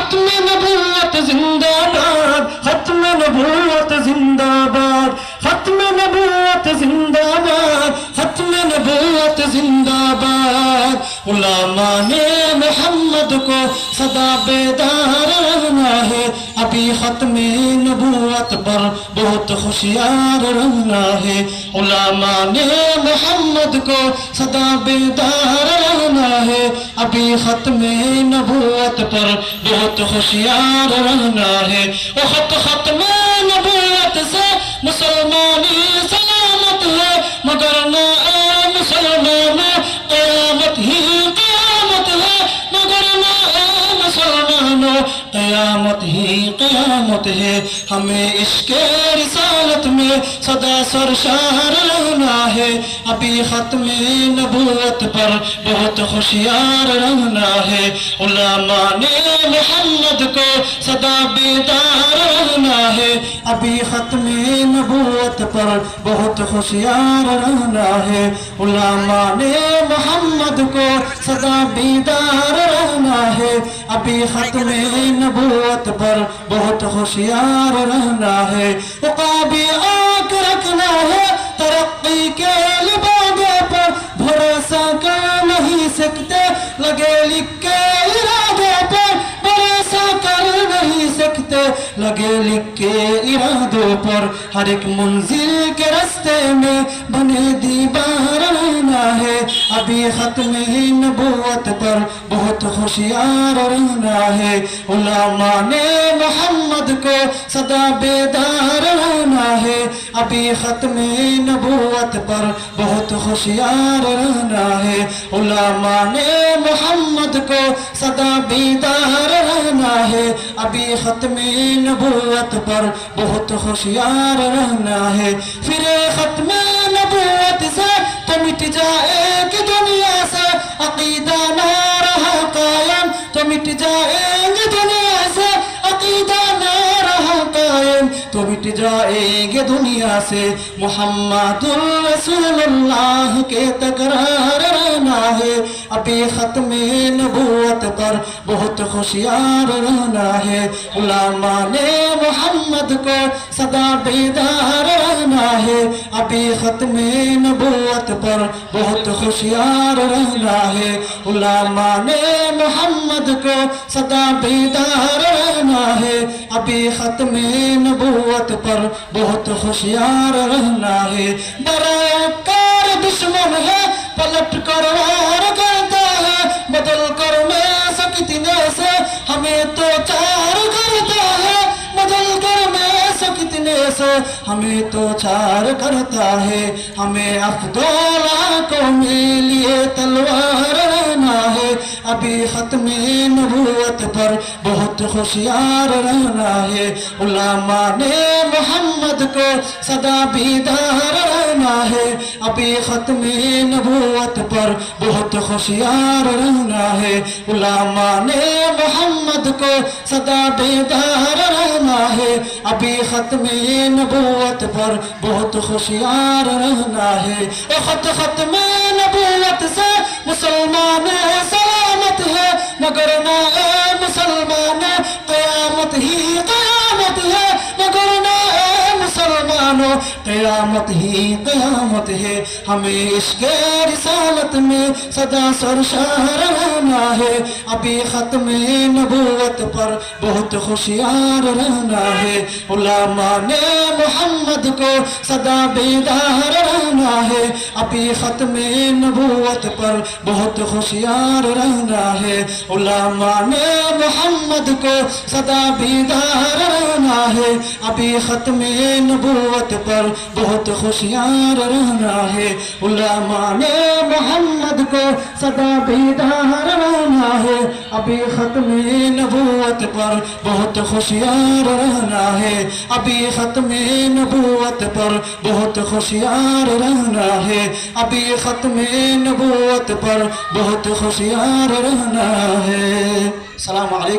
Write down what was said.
ختم نبوت زندہ باد ختم نبوت زندہ باد ختم نبوت زندہ باد ختم نبوت زندہ باد علماء نے محمد کو صدا بیدار رہنا ہے ابھی ختم نبوت پر بہت خوشیار رہنا ہے علماء نے محمد کو صدا بیدار رہنا ہے ابھی ختم نبوت پر بہت خوشیار رہنا ہے وہ خط ختم نبوت سے مسلمانی سلامت ہے مگر نہ مسلمانوں قیامت ہی قیامت ہے۔ ہمیں اس کے رسالت میں صدا سرشار رہنا ہے۔ ابھی ختم نبوت پر بہت خوشیار رہنا ہے۔ علماء نے محمد کو صدا بیدار رہنا ہے۔ ابھی ختم نبوت پر بہت خوشیار رہنا ہے۔ علماء نے محمد کو صدا بیدار رہنا ہے ابھی ختم نبوت پر بہت ہوشیار رہنا ہے۔ عقابی آنکھ رکھنا ہے، ترقی کے لبادے پر بھروسہ کر نہیں سکتے۔ لگے لکھ کے ارادے پر بھروسہ کر نہیں سکتے۔ لگے لکھ کے ارادوں پر ہر ایک منزل کے رستے میں بنے دیوار ہے ابھی ختم نبوت پر بہت خوشیار رہنا ہے علماء نے محمد کو صدا بیدار رہنا ہے ابھی ختم نبوت پر بہت خوشیار رہنا ہے علماء نے محمد کو صدا بیدار رہنا ہے ابھی ختم نبوت پر بہت خوشیار رہنا ہے پھر ختم نبوت سے تو مٹ جائے گی دنیا سے عقیدہ نہ رہا قائم تو مٹ جائیں گے دنیا سے عقیدہ نہ رہا قائم تو مٹ جائیں گے دنیا سے محمد الرسول اللہ کے تکرار رہنا ہے ابھی ختم نبوت پر بہت خوشیار رہنا ہے علماء نے محمد کو صدا بیدار رہنا ہے ابھی ختم نبوت پر بہت خوشیار رہنا ہے علماء نے محمد کو صدا بیدار رہنا ہے۔ ابھی ختم نبوت پر بہت خوشیار رہنا ہے۔ برائے کار دشمن ہے، پلٹ کر وار ہمیں تو چار کرتا ہے، ہمیں افدولا کو میں لیے تلوار رہنا ہے۔ ابھی ختم نبوت پر بہت خوشیار رہنا ہے۔ علماء نے محمد کو صدا بیدار رہنا ہے۔ ابھی ختم نبوت پر بہت خوشیار رہنا ہے۔ علماء نے محمد کو صدا بیدار رہنا ہے۔ ابھی ختم نبوت پر بہت خوشیار رہنا ہے۔ اے خط ختم نبوت سے مسلمان سلامت قیامت ہی قیامت ہے۔ ہمیں اس کے رسالت میں صدا سرشار رہنا ہے۔ ابھی ختم نبوت پر بہت خوشیار رہنا ہے۔ علماء نے محمد کو صدا بیدار رہنا ہے۔ ابھی ختم نبوت پر بہت خوشیار رہنا ہے۔ علماء نے محمد کو صدا بیدار رہنا ہے۔ ابھی ختم نبوت پر بہت خوشیار رہنا ہے۔ علماء نے محمد کو صدا بیدار رہنا ہے۔ ابھی ختم نبوت پر بہت خوشیار رہنا ہے۔ ابھی ختم نبوت پر بہت خوشیار رہنا ہے۔ ابھی ختم نبوت پر بہت خوشیار رہنا ہے۔ السلام علیکم۔